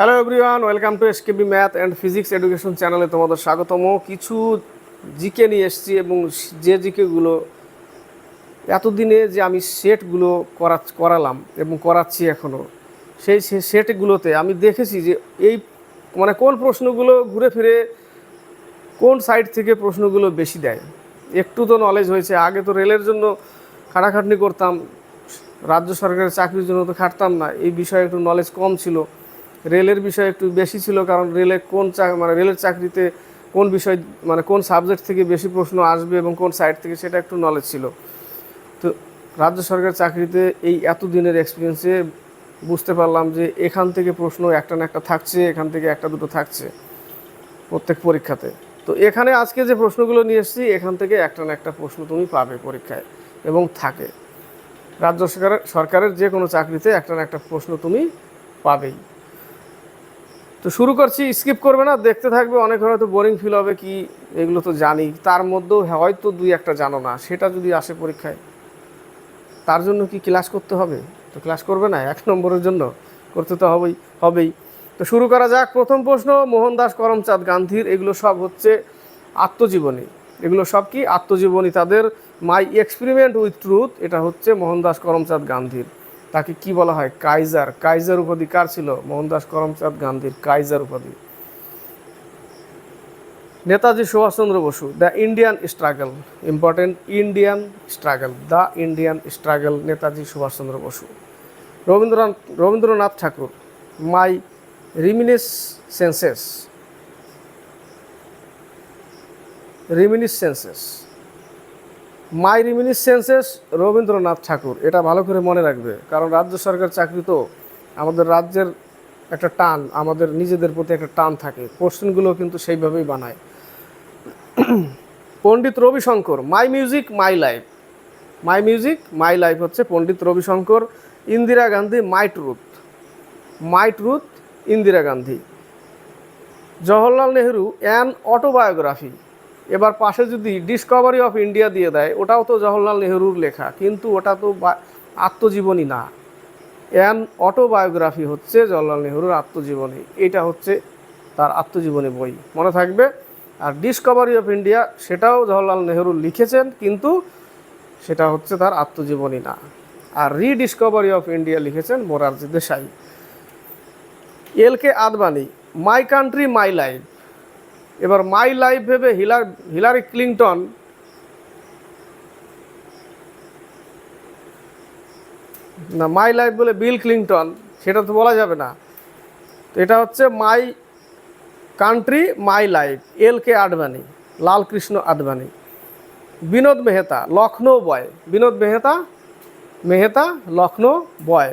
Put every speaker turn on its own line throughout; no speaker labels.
Hello everyone welcome to SKB math and physics education চ্যানেলে তোমাদের স্বাগতম। কিছু জিকে নিয়ে এসেছি এবং যে জিকেগুলো এতদিনে যে আমি সেটগুলো করা করালাম এবং করাচ্ছি এখনও সেই সেটগুলোতে আমি দেখেছি যে এই মানে কোন প্রশ্নগুলো ঘুরে ফিরে কোন সাইড থেকে প্রশ্নগুলো বেশি দেয়। একটু তো নলেজ হয়েছে, আগে তো রেলের জন্য খাটাখাটনি করতাম, রাজ্য সরকারের চাকরির জন্য তো খাটতাম না, এই বিষয়ে একটু নলেজ কম ছিল। রেলের বিষয় একটু বেশি ছিল, কারণ রেলে কোন মানে রেলের চাকরিতে কোন বিষয় মানে কোন সাবজেক্ট থেকে বেশি প্রশ্ন আসবে এবং কোন সাইড থেকে সেটা একটু নলেজ ছিল। তো রাজ্য সরকার চাকরিতে এই এত দিনের এক্সপিরিয়েন্সে বুঝতে পারলাম যে এখান থেকে প্রশ্ন একটা না একটা থাকছে, এখান থেকে একটা দুটো থাকছে প্রত্যেক পরীক্ষাতে। তো এখানে আজকে যে প্রশ্নগুলো নিয়ে এসেছি, এখান থেকে একটা না একটা প্রশ্ন তুমি পাবে পরীক্ষায় এবং থাকে। রাজ্য সরকারের সরকারের যে কোনো চাকরিতে একটা না একটা প্রশ্ন তুমি পাবেই। তো শুরু করছি স্কিপ করবে না, দেখতে থাকবে, অনেক হয়তো বোরিং ফিল হবে কি, এগুলো তো জানি। তার মধ্যেও হয়তো দুই একটা জানো না, সেটা যদি আসে পরীক্ষায়, তার জন্য কি ক্লাস করতে হবে? তো ক্লাস করবে না, এক নম্বরের জন্য করতে তো হবেই হবেই। তো শুরু করা যাক, প্রথম প্রশ্ন মোহনদাস করমচাঁদ গান্ধীর, এগুলো সব হচ্ছে আত্মজীবনী। এগুলো সব কি আত্মজীবনী? তাদের মাই এক্সপেরিমেন্ট উইথ ট্রুথ এটা হচ্ছে মোহনদাস করমচাঁদ গান্ধীর। তাকে কি বলা হয়? কাইজার কাইজার উপাধি কার ছিল? মোহনদাস করমচাঁদ গান্ধীর কাইজার উপাধি। Netaji Subhash Chandra Basu, the Indian struggle. Important, Indian struggle. The Indian struggle, Netaji Subhash Chandra Basu. Rabindranath Rabindranath Tagore, my reminiscences reminiscences my reminiscences Rabindranath Tagore, এটা ভালো করে মনে রাখবে। কারণ রাজ্য সরকার চাকরি তো আমাদের রাজ্যের একটা টান, আমাদের নিজেদের প্রতি একটা টান থাকে। কোশ্চেনগুলো কিন্তু সেইভাবেই বানায়। Pandit Ravishankar, my music, my life. My music, my life হচ্ছে Pandit Ravishankar, Indira Gandhi, my truth. My truth, Indira Gandhi. Jawaharlal Nehru, an autobiography. এবার পাশে যদি ডিসকভারি অফ ইন্ডিয়া দিয়ে দেয়, ওটাও তো জওহরলাল নেহরুর লেখা, কিন্তু ওটা তো আত্মজীবনী না। অ্যান অটোবায়োগ্রাফি হচ্ছে জওহরলাল নেহরুর আত্মজীবনী, এটা হচ্ছে তার আত্মজীবনী বই, মনে থাকবে? আর ডিসকভারি অফ ইন্ডিয়া সেটাও জওহরলাল নেহরু লিখেছেন, কিন্তু সেটা হচ্ছে তার আত্মজীবনী না। আর রিডিসকভারি অফ ইন্ডিয়া লিখেছেন Morarji Desai. L K Advani my country my life এবার মাই লাইফ ভেবে হিলার, হিলারি ক্লিংটন না, মাই লাইফ বলে বিল ক্লিংটন সেটা তো বলা যাবে না। তো এটা হচ্ছে my country, my life, L K Advani Lalkrishna Advani Vinod Mehta, Lucknow boy, Vinod Mehta Mehta, Lucknow boy.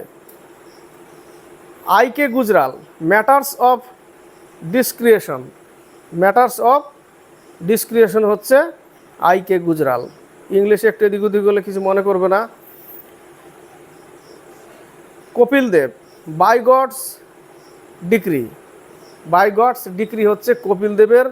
I K Gujral, matters of discretion. Matters of discretion হচ্ছে আই কে গুজরাল। ইংলিশে একটু এদিক ওদিক হলে কিছু মনে করবে না। Kapil Dev, by God's decree by God's decree হচ্ছে কপিল দেবের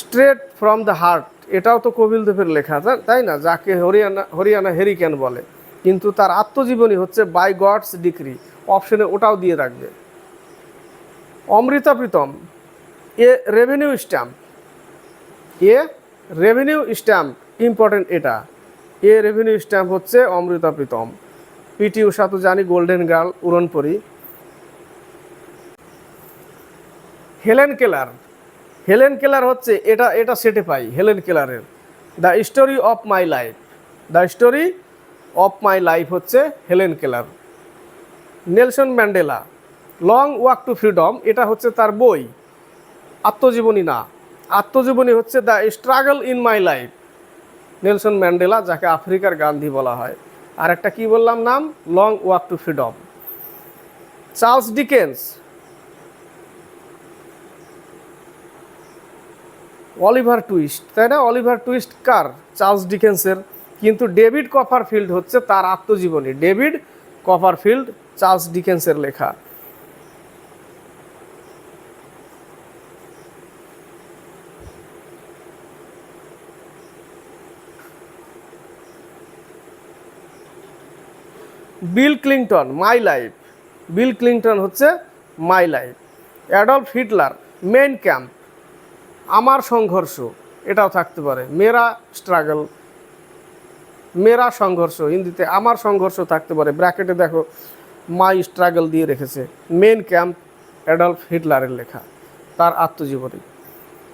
স্ট্রেট ফ্রম দ্য হার্ট। এটাও তো কপিল দেবের লেখা তাই না? যাকে হরিয়ানা হরিয়ানা হেরিকেন বলে। কিন্তু তার আত্মজীবনী হচ্ছে বাই গডস ডিক্রি অপশনে ওটাও দিয়ে রাখবে। Amrita Pritam a revenue stamp a revenue stamp important এটা। এ রেভিনিউ স্ট্যাম্প হচ্ছে অমৃতা প্রীতম। পিটি উষা তো জানি গোল্ডেন গার্ল উড়নপরি। হেলেন কেলার হেলেন কেলার হচ্ছে এটা এটা সেটে পাই Helen কেলারের the story of my life the story of my life হচ্ছে Helen Keller Nelson Mandela long walk to freedom এটা হচ্ছে তার বই। আত্মজীবনী না। আত্মজীবনী হচ্ছে the struggle in my life Nelson Mandela, যাকে আফ্রিকার গান্ধী বলা হয়। আর একটা কি বললাম নাম? Long walk to freedom Charles Dickens Oliver Twist তাই না? অলিভার টুইস্ট কার? চার্লস ডিকেন্সের কিন্তু ডেভিড কপারফিল্ড হচ্ছে তার আত্মজীবনী। ডেভিড কপারফিল্ড চার্লস ডিকেন্সের লেখা। Bill Clinton my life. Bill Clinton হচ্ছে my life. Adolf Hitler Mein Kampf. আমার সংঘর্ষ, এটাও থাকতে পারে। মেরা স্ট্রাগল মেরা সংঘর্ষ, হিন্দিতে আমার সংঘর্ষ থাকতে পারে। ব্র্যাকেটে দেখো, মাই স্ট্রাগল দিয়ে রেখেছে। মেন ক্যাম্প, অ্যাডলফ হিটলারের লেখা, তার আত্মজীবনী।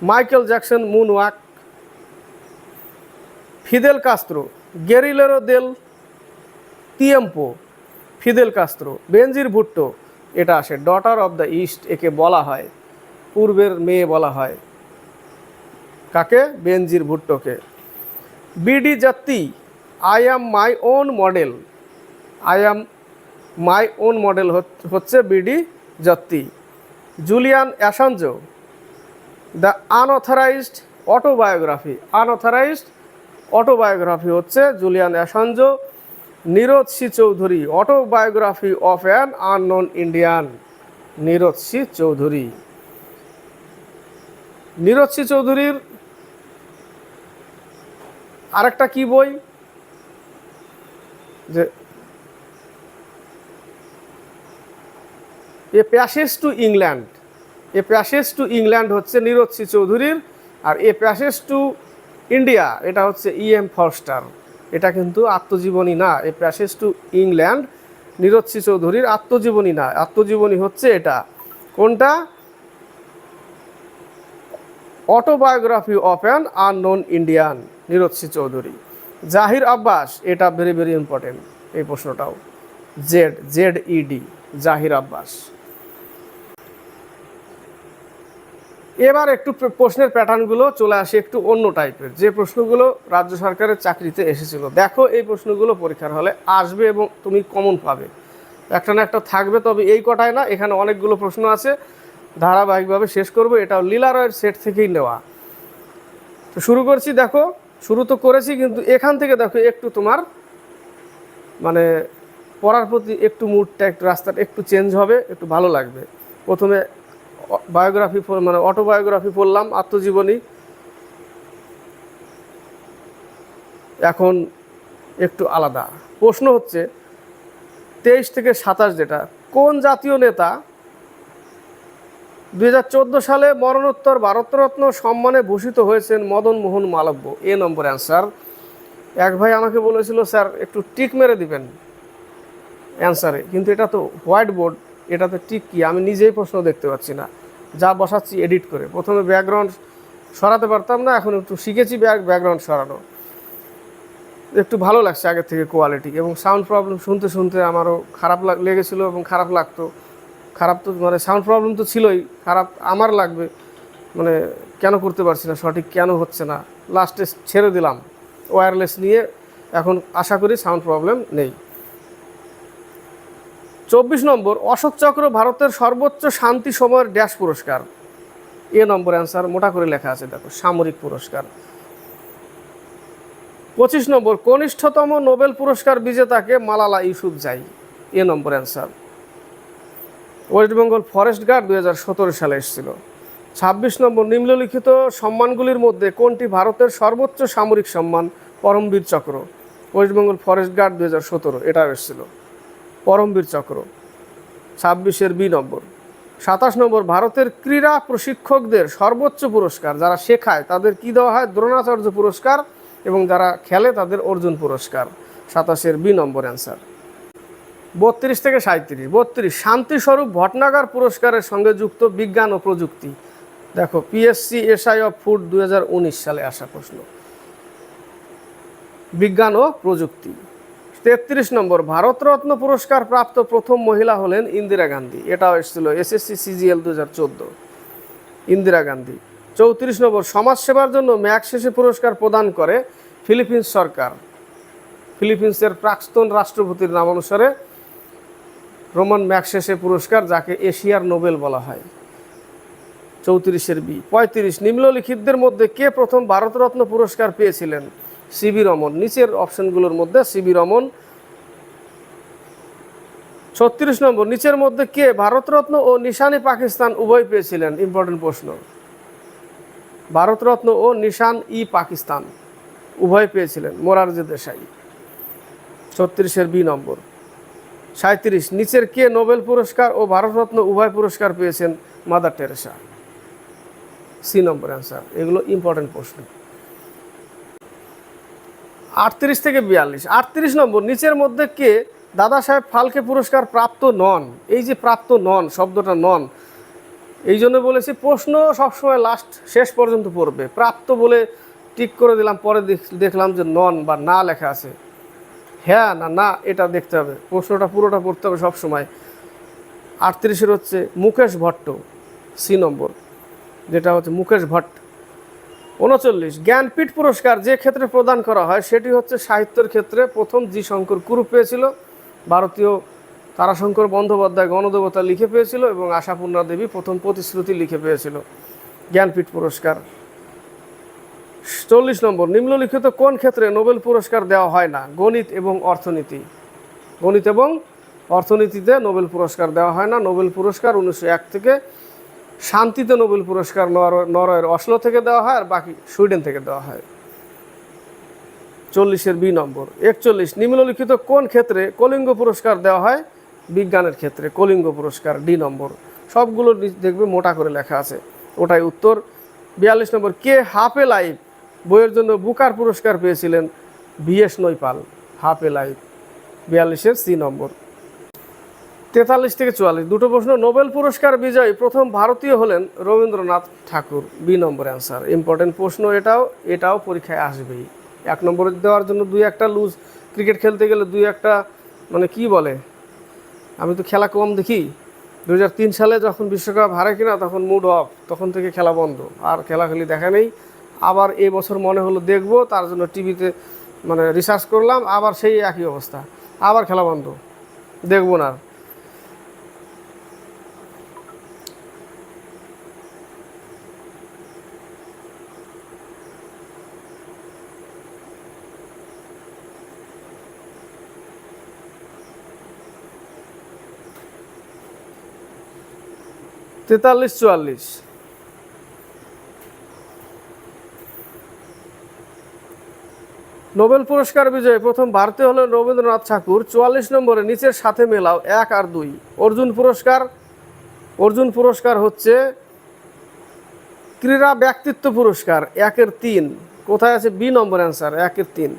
Michael Jackson moonwalk Fidel Castro, Guerrillero del Tiempo. Fidel Castro, Benazir Bhutto, এটা আসে ডটার অফ দ্য ইস্ট একে বলা হয়, পূর্বের মেয়ে বলা হয়। কাকে? Benazir ভুট্টোকে। BD Jatti I am my own model I am my own model হচ্ছে BD Jatti Julian Assange the unauthorised autobiography unauthorised autobiography হচ্ছে Julian Assange Nirad C Chaudhuri autobiography of an unknown Indian Nirad C Chaudhuri. Nirad C চৌধুরীর আরেকটা কি বই? যে a passage to England a passage to England হচ্ছে Nirad C চৌধুরীর আর a passage to India এটা হচ্ছে ই এম ফরস্টার এটা কিন্তু আত্মজীবনী না, a passage to England Nirad চৌধুরীর আত্মজীবনী না, আত্মজীবনী হচ্ছে এটা। কোনটা? Autobiography of an unknown Indian Nirad C Chaudhuri. Zaheer Abbas, এটা ভেরি ভেরি ইম্পর্টেন্ট, এই প্রশ্নটাও। Z Z ED Zaheer Abbas. এবার একটু প্রশ্নের প্যাটার্নগুলো চলে আসে একটু অন্য টাইপের। যে প্রশ্নগুলো রাজ্য সরকারের চাকরিতে এসেছিল। দেখো এই প্রশ্নগুলো পরীক্ষার হলে আসবে এবং তুমি কমন পাবে। একটা না একটা থাকবে, তবে এই কটায় না, এখানে অনেকগুলো প্রশ্ন আছে। ধারাবাহিকভাবে শেষ করব, এটাও লীলা রয়ের সেট থেকেই নেওয়া। তো শুরু করছি, দেখো, শুরু তো করেছি, কিন্তু এখান থেকে দেখো একটু তোমার মানে পড়ার প্রতি একটু মুডটা একটু রাস্তাটা একটু চেঞ্জ হবে, একটু ভালো লাগবে। প্রথমে বায়োগ্রাফি মানে অটোবায়োগ্রাফি পড়লাম, আত্মজীবনী। এখন একটু আলাদা। প্রশ্ন হচ্ছে, তেইশ থেকে সাতাশ যেটা, কোন জাতীয় নেতা দু হাজার চোদ্দ সালে মরণোত্তর ভারতরত্ন সম্মানে ভূষিত হয়েছেন Madan Mohan Malviya? A number answer. এক ভাই আমাকে বলেছিল, স্যার, একটু টিক মেরে দিবেন অ্যান্সারে। কিন্তু এটা তো হোয়াইট বোর্ড, এটাতে টিক কি? আমি নিজেই প্রশ্ন দেখতে পাচ্ছি না। যা বসাচ্ছি এডিট করে। প্রথমে ব্যাকগ্রাউন্ড সরাতে পারতাম না, এখন একটু শিখেছি ব্যাক ব্যাকগ্রাউন্ড সরানো। একটু ভালো লাগছে আগের থেকে কোয়ালিটি এবং সাউন্ড প্রবলেম শুনতে শুনতে আমারও খারাপ লাগ লেগেছিলো এবং খারাপ লাগতো। খারাপ তো মানে সাউন্ড প্রবলেম তো ছিলই, খারাপ আমার লাগবে। মানে কেন করতে পারছি না, সঠিক কেন হচ্ছে না? লাস্টে ছেড়ে দিলাম। ওয়্যারলেস নিয়ে এখন আশা করি সাউন্ড প্রবলেম নেই। চব্বিশ নম্বর, অশোক চক্র ভারতের সর্বোচ্চ শান্তি সময়ের ড্যাশ পুরস্কার। এ নম্বর অ্যান্সার মোটা করে লেখা আছে, দেখো, সামরিক পুরস্কার। পঁচিশ নম্বর, কনিষ্ঠতম নোবেল পুরস্কার বিজেতাকে Malala Yousafzai. A number answer. West Bengal forest guard দুই হাজার সতেরো সালে এসেছিল। ছাব্বিশ নম্বর, নিম্নলিখিত সম্মানগুলির মধ্যে কোনটি ভারতের সর্বোচ্চ সামরিক সম্মান? পরমবীর চক্র। ওয়েস্ট বেঙ্গল ফরেস্ট গার্ড দুই হাজার সতেরো এটা এসেছিল। পরমবীর চক্র, ছাব্বিশের বি নম্বর। সাতাশ নম্বর, ভারতের ক্রীড়া প্রশিক্ষকদের সর্বোচ্চ পুরস্কার যারা শেখায় তাদের কি দেওয়া হয়? দ্রোণাচার্য পুরস্কার এবং যারা খেলে তাদের অর্জুন পুরস্কার। সাতাশের বি নম্বর অ্যান্সার। বত্রিশ থেকে সাঁত্রিশ বত্রিশ, শান্তিস্বরূপ ভটনাগার পুরস্কারের সঙ্গে যুক্ত বিজ্ঞান ও প্রযুক্তি। দেখো, পিএসসি এসআই অফ ফুড দুই হাজার উনিশ সালে আসা প্রশ্ন। বিজ্ঞান ও প্রযুক্তি। তেত্রিশ নম্বর, ভারতরত্ন পুরস্কার প্রাপ্ত প্রথম মহিলা হলেন ইন্দিরা গান্ধী। এটাও এসেছিল এসএসসি সিজিএল দু হাজার চোদ্দ। ইন্দিরা গান্ধী। চৌত্রিশ নম্বর, সমাজসেবার জন্য ম্যাক শেষে পুরস্কার প্রদান করে ফিলিপিন্স সরকার। ফিলিপিন্সের প্রাক্তন রাষ্ট্রপতির নাম অনুসারে রোমান ম্যাকসেসে পুরস্কার, যাকে এশিয়ার নোবেল বলা হয়। চৌত্রিশের বি, পঁয়ত্রিশ, নিম্নলিখিতদের মধ্যে কে প্রথম ভারতরত্ন পুরস্কার পেয়েছিলেন? সিবি রমন। নিচের অপশনগুলোর মধ্যে সিবি রমন। ছত্রিশ নম্বর, নিচের মধ্যে কে? ভারতরত্ন ও নিশানি পাকিস্তান উভয় পেয়েছিলেন। ইম্পর্টেন্ট প্রশ্ন। ভারতরত্ন ও নিশান ই পাকিস্তান উভয় পেয়েছিলেন, মোরারজি দেশাই। ছত্রিশের বি নম্বর। সাঁত্রিশ নিচের কে নোবেল পুরস্কার ও ভারতরত্ন উভয় পুরস্কার পেয়েছেন Mother Teresa? C number answer এগুলো ইম্পর্টেন্ট প্রশ্ন। আটত্রিশ থেকে বিয়াল্লিশ। আটত্রিশ নম্বর, নিচের মধ্যে কে? দাদা সাহেব ফালকে পুরস্কার প্রাপ্ত নন। এই যে প্রাপ্ত নন, শব্দটা নন, এই জন্য বলেছি প্রশ্ন সবসময় লাস্ট শেষ পর্যন্ত পড়বে। প্রাপ্ত বলে টিক করে দিলাম, পরে দেখ- দেখলাম যে নন বা না লেখা আছে। হ্যাঁ না না, এটা দেখতে হবে। প্রশ্নটা পুরোটা পড়তে হবে সবসময়। আটত্রিশের হচ্ছে মুকেশ ভট্ট, সি নম্বর, যেটা হচ্ছে মুকেশ ভট্ট। উনচল্লিশ। জ্ঞানপীঠ পুরস্কার যে ক্ষেত্রে প্রদান করা হয়, সেটি হচ্ছে সাহিত্যের ক্ষেত্রে প্রথম জি শঙ্কর কুরু পেয়েছিল, ভারতীয় তারাশঙ্কর বন্দ্যোপাধ্যায় গণদেবতা লিখে পেয়েছিল এবং আশাপূর্ণা দেবী প্রথম প্রতিশ্রুতি লিখে পেয়েছিল। জ্ঞানপীঠ পুরস্কার। চল্লিশ নম্বর, নিম্নলিখিত কোন ক্ষেত্রে নোবেল পুরস্কার দেওয়া হয় না? গণিত এবং অর্থনীতি। গণিত এবং অর্থনীতিতে নোবেল পুরস্কার দেওয়া হয় না। নোবেল পুরস্কার উনিশশো এক থেকে শান্তিতে নোবেল পুরস্কার নর- নরওয়ের অসলো থেকে দেওয়া হয় আর বাকি সুইডেন থেকে দেওয়া হয়। চল্লিশের বি নম্বর, একচল্লিশ, নিম্নলিখিত কোন ক্ষেত্রে কলিঙ্গ পুরস্কার দেওয়া হয়? বিজ্ঞানের ক্ষেত্রে কলিঙ্গ পুরস্কার ডি নম্বর। সবগুলো দেখবে মোটা করে লেখা আছে। ওটাই উত্তর। বিয়াল্লিশ নম্বর, কে হাফে লাইফ বইয়ের জন্য বুকার পুরস্কার পেয়েছিলেন বিএস নৈপাল? হাফে লাইফ বিয়াল্লিশের সি নম্বর। তেতাল্লিশ থেকে চুয়াল্লিশ। দুটো প্রশ্ন, নোবেল পুরস্কার বিজয়ী প্রথম ভারতীয় হলেন Rabindranath Thakur. B number answer important প্রশ্ন এটাও এটাও পরীক্ষায় আসবেই। এক নম্বরে দেওয়ার জন্য দুই একটা লুজ ক্রিকেট খেলতে গেলে দুই একটা মানে কি বলে? আমি তো খেলা কম দেখি। দু হাজার তিন সালে যখন বিশ্বকাপ হারে কিনা, তখন মুড অফ তখন থেকে খেলা বন্ধ। আর খেলা খেলি দেখা নেই। আবার এই বছর মনে হলো দেখব, তার জন্য টিভিতে মানে রিসার্চ করলাম, আবার সেই একই অবস্থা। আবার খেলা বন্ধ। দেখব না। তেতাল্লিশ, চুয়াল্লিশ। নোবেল পুরস্কার বিজয়ী প্রথম ভারতীয় হলেন রবীন্দ্রনাথ ঠাকুর। চুয়াল্লিশ নম্বরে নিচের সাথে মেলাও, এক আর দুই। অর্জুন পুরস্কার অর্জুন পুরস্কার হচ্ছে ক্রীড়া ব্যক্তিত্ব পুরস্কার, একের তিন। কোথায় আছে? বি নম্বর অ্যান্সার, একের তিন।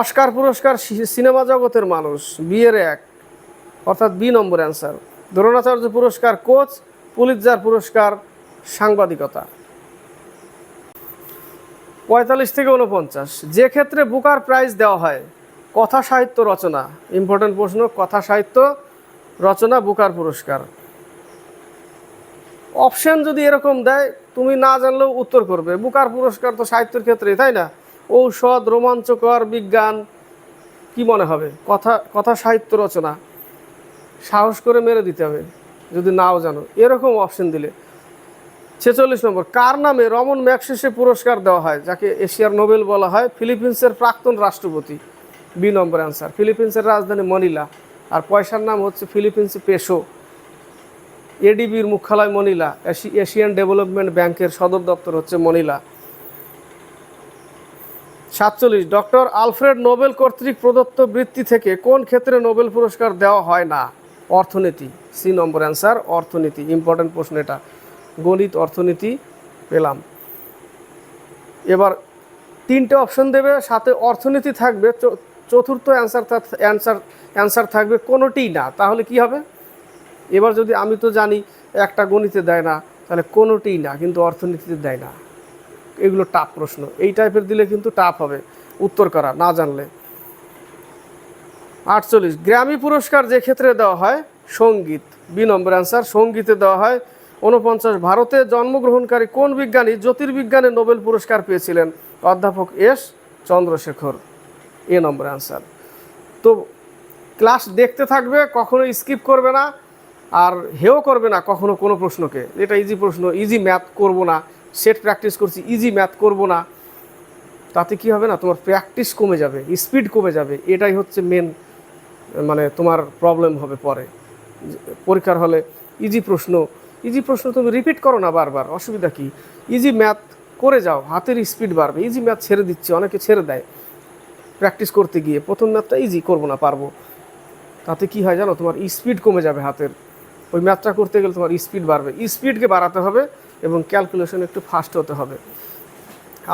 অস্কার পুরস্কার সিনেমা জগতের মানুষ, বিয়ের এক। অর্থাৎ বি নম্বর অ্যান্সার। দ্রোণাচার্য পুরস্কার কোচ, পুলিৎজার পুরস্কার সাংবাদিকতা। পঁয়তাল্লিশ থেকে উনপঞ্চাশ যে ক্ষেত্রে বুকার প্রাইজ দেওয়া হয়, কথা সাহিত্য রচনা। ইম্পর্টেন্ট প্রশ্ন, কথা সাহিত্য রচনা, বুকার পুরস্কার। অপশন যদি এরকম দেয়, তুমি না জানলেও উত্তর করবে। বুকার পুরস্কার তো সাহিত্যের ক্ষেত্রে তাই না? ঔষধ, রোমাঞ্চকর বিজ্ঞান, কি মনে হবে? কথা কথা সাহিত্য রচনা। সাহস করে মেরে দিতে হবে, যদি নাও জানো। এরকম অপশন দিলে। ছেচল্লিশ নম্বর, কার নামে রমন ম্যাকসেসে পুরস্কার দেওয়া হয়, যাকে এশিয়ার নোবেল বলা হয়? ফিলিপিন্সের প্রাক্তন রাষ্ট্রপতি। বি নম্বর অ্যান্সার ফিলিপিন্সের রাজধানী মনিলা। আর পয়সার নাম হচ্ছে ফিলিপিন্স পেশো। এডিবির মুখ্যালয় মনিলা, এশি- এশিয়ান ডেভেলপমেন্ট ব্যাংকের সদর দপ্তর হচ্ছে মনিলা। সাতচল্লিশ, ডক্টর আলফ্রেড নোবেল কর্তৃক প্রদত্ত বৃত্তি থেকে কোন ক্ষেত্রে নোবেল পুরস্কার দেওয়া হয় না? অর্থনীতি, সি নম্বর অ্যান্সার, অর্থনীতি ইম্পর্ট্যান্ট প্রশ্ন এটা। গণিত, অর্থনীতি পেলাম। এবার তিনটে অপশন দেবে, সাথে অর্থনীতি থাকবে চতুর্থ অ্যান্সার অ্যান্সার অ্যান্সার থাকবে, কোনোটিই না। তাহলে কি হবে? এবার যদি আমি তো জানি একটা গণিতে দেয় না, তাহলে কোনোটিই না, কিন্তু অর্থনীতিতে দেয় না। এগুলো টাফ প্রশ্ন। এই টাইপের দিলে কিন্তু টাফ হবে। উত্তর করা? না জানলে। আটচল্লিশ। গ্র্যামি পুরস্কার যে ক্ষেত্রে দেওয়া হয়, সংগীত। বি নম্বর অ্যান্সার, সঙ্গীতে দেওয়া হয় উনপঞ্চাশ ভারতে জন্মগ্রহণকারী কোন বিজ্ঞানী জ্যোতির্বিজ্ঞানে নোবেল পুরস্কার পেয়েছিলেন? অধ্যাপক S Chandrasekhar. A number answer. তো ক্লাস দেখতে থাকবে কখনো স্কিপ করবে না আর হেও করবে না কখনো কোনো প্রশ্নকে। এটা ইজি প্রশ্ন ইজি ম্যাথ করব না। সেট প্র্যাকটিস করছি ইজি ম্যাথ করব না। তাতে কি হবে না? তোমার প্র্যাকটিস কমে যাবে স্পিড কমে যাবে। এটাই হচ্ছে মেন মানে তোমার প্রবলেম হবে পরে। পরীক্ষার হলে ইজি প্রশ্ন ইজি প্রশ্ন তুমি রিপিট করো না বারবার, অসুবিধা কি? ইজি ম্যাথ করে যাও, হাতের স্পিড বাড়বে ইজি ম্যাথ ছেড়ে দিচ্ছে, অনেকে ছেড়ে দেয়। প্র্যাকটিস করতে গিয়ে প্রথম ম্যাথটা ইজি করব না, পারব। তাতে কি হয় জানো, তোমার স্পিড কমে যাবে হাতের। ওই ম্যাথটা করতে গেলে তোমার স্পিড বাড়বে। স্পিডকে বাড়াতে হবে এবং ক্যালকুলেশন একটু ফাস্ট হতে হবে।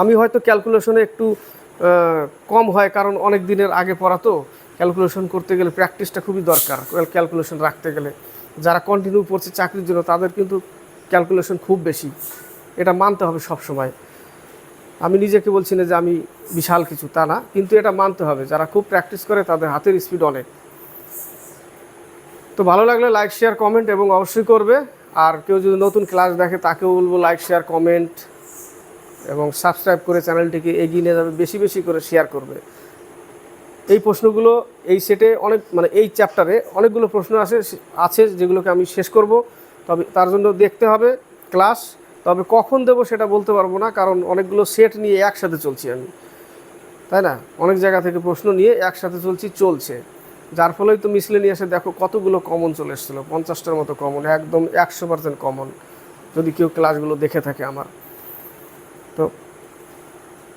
আমি হয়তো ক্যালকুলেশনে একটু কম হয়, কারণ অনেক দিনের আগে পড়া তো। ক্যালকুলেশন করতে গেলে প্র্যাকটিসটা খুবই দরকার। ক্যালকুলেশন রাখতে গেলে। যারা কন্টিনিউ পড়ছে চাকরির জন্য, তাদের কিন্তু ক্যালকুলেশন খুব বেশি। এটা মানতে হবে সব সময় আমি নিজেকে বলছি না যে আমি বিশাল কিছু, তা না। কিন্তু এটা মানতে হবে। যারা খুব প্র্যাকটিস করে, তাদের হাতের স্পিড অনেক। তো ভালো লাগলে লাইক শেয়ার কমেন্ট এবং অবশ্যই করবে। আর কেউ যদি নতুন ক্লাস দেখে, তাকেও বলব লাইক শেয়ার কমেন্ট এবং সাবস্ক্রাইব করে চ্যানেলটিকে এগিয়ে নিয়ে যাবে। বেশি বেশি করে শেয়ার করবে। এই প্রশ্নগুলো এই সেটে অনেক মানে এই চ্যাপ্টারে অনেকগুলো প্রশ্ন আছে আছে যেগুলোকে আমি শেষ করব। তবে তার জন্য দেখতে হবে ক্লাস তবে কখন দেবো সেটা বলতে পারব না, কারণ অনেকগুলো সেট নিয়ে একসাথে চলছি আমি। তাই না? অনেক জায়গা থেকে প্রশ্ন নিয়ে একসাথে চলছি, চলছে। যার ফলেই তো মিসলে নিয়ে এসে দেখো কতগুলো কমন চলে এসেছিল, পঞ্চাশটার মতো কমন একদম একশো পার্সেন্ট কমন যদি কেউ ক্লাসগুলো দেখে থাকে আমার। তো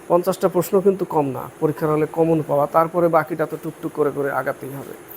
পঞ্চাশটা প্রশ্ন কিন্তু কম না। পরীক্ষার হলে কমন পাওয়া। তারপরে বাকিটা তো টুকটুক করে করে আগাতেই হবে।